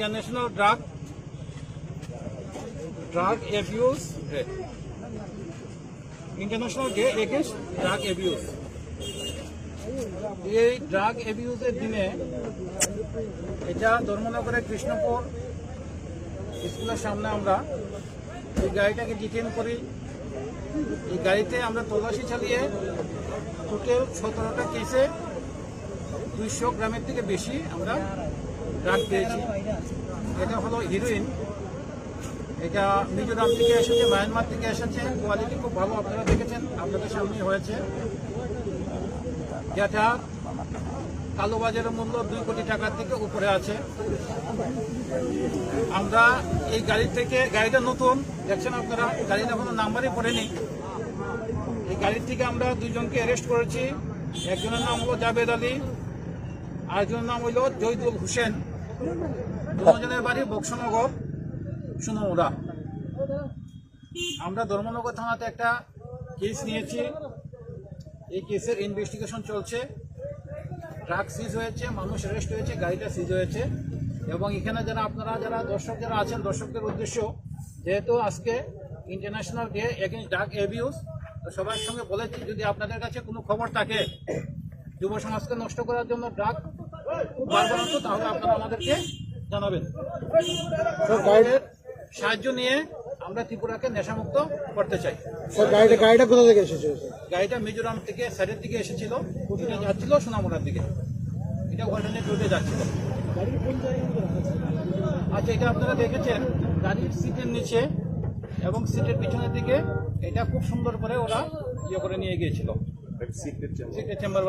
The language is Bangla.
International Drug Drug Abuse Day. International Day Against Drug Abuse. এই ড্রাগ অ্যাবিউজের দিনে এটা ধর্মনগরের কৃষ্ণপুর স্কুলের সামনে আমরা এই গাড়িটাকে ডিটেন করি এই গাড়িতে আমরা তল্লাশি চালিয়ে টোটাল সতেরোটা কেসে দুইশো গ্রামের থেকে বেশি আমরা ড্রাগ পেয়েছি এটা হলো হিরোইন এটা মিজোরাম থেকে এসেছে, মায়ানমার থেকে এসেছে। কোয়ালিটি খুব ভালো, আপনারা দেখেছেন, আপনাদের সামনে হয়েছে। যেটা কালোবাজারের মূল্য দুই কোটি টাকার থেকে উপরে আছে। আমরা এই গাড়ি থেকে, গাড়িটা নতুন, দেখছেন আপনারা গাড়িটা কোনো নাম্বারই পড়েনি। এই গাড়ির থেকে আমরা দুজনকে অ্যারেস্ট করেছি। একজনের নাম হলো জাবেদ আলী, আরেকজনের নাম হলো জয়দুল হোসেন। দুজনের বাড়ি বক্সনগর সুনমুরা আমরা ধর্মনগর থানাতে একটা কেস নিয়েছি। এই কেসের ইনভেস্টিগেশন চলছে। ট্রাক সিজ হয়েছে, মানুষ অ্যারেস্ট হয়েছে, গাড়িটা সিজ হয়েছে। এবং এখানে যারা আপনারা যারা দর্শক যারা আছেন, দর্শকদের উদ্দেশ্য, যেহেতু আজকে international day against drug abuse তো সবার সঙ্গে বলেছি, যদি আপনাদের কাছে কোনো খবর থাকে, যুব সমাজকে নষ্ট করার জন্য ড্রাগ বারবারন্ত তাহলে আপনারা আমাদেরকে জানাবেন। সাহায্য নিয়ে আমরা ত্রিপুরাকে নেশামুক্ত করতে চাই। স্যার গাড়িটা গাড়িটা কোথা থেকে এসেছে গাড়িটা মিজোরাম থেকে সাইডের দিকে এসেছিল এটা যাচ্ছিল সোনামুড়ার দিকে। এটা অল্টারনেট রোডে যাচ্ছিল। আচ্ছা এটা আপনারা দেখেছেন গাড়ির সিটের নিচে এবং সিটের পিছনের দিকে এটা খুব সুন্দর করে ওরা ইয়ে করে নিয়ে গিয়েছিল। সিটের চেম্বার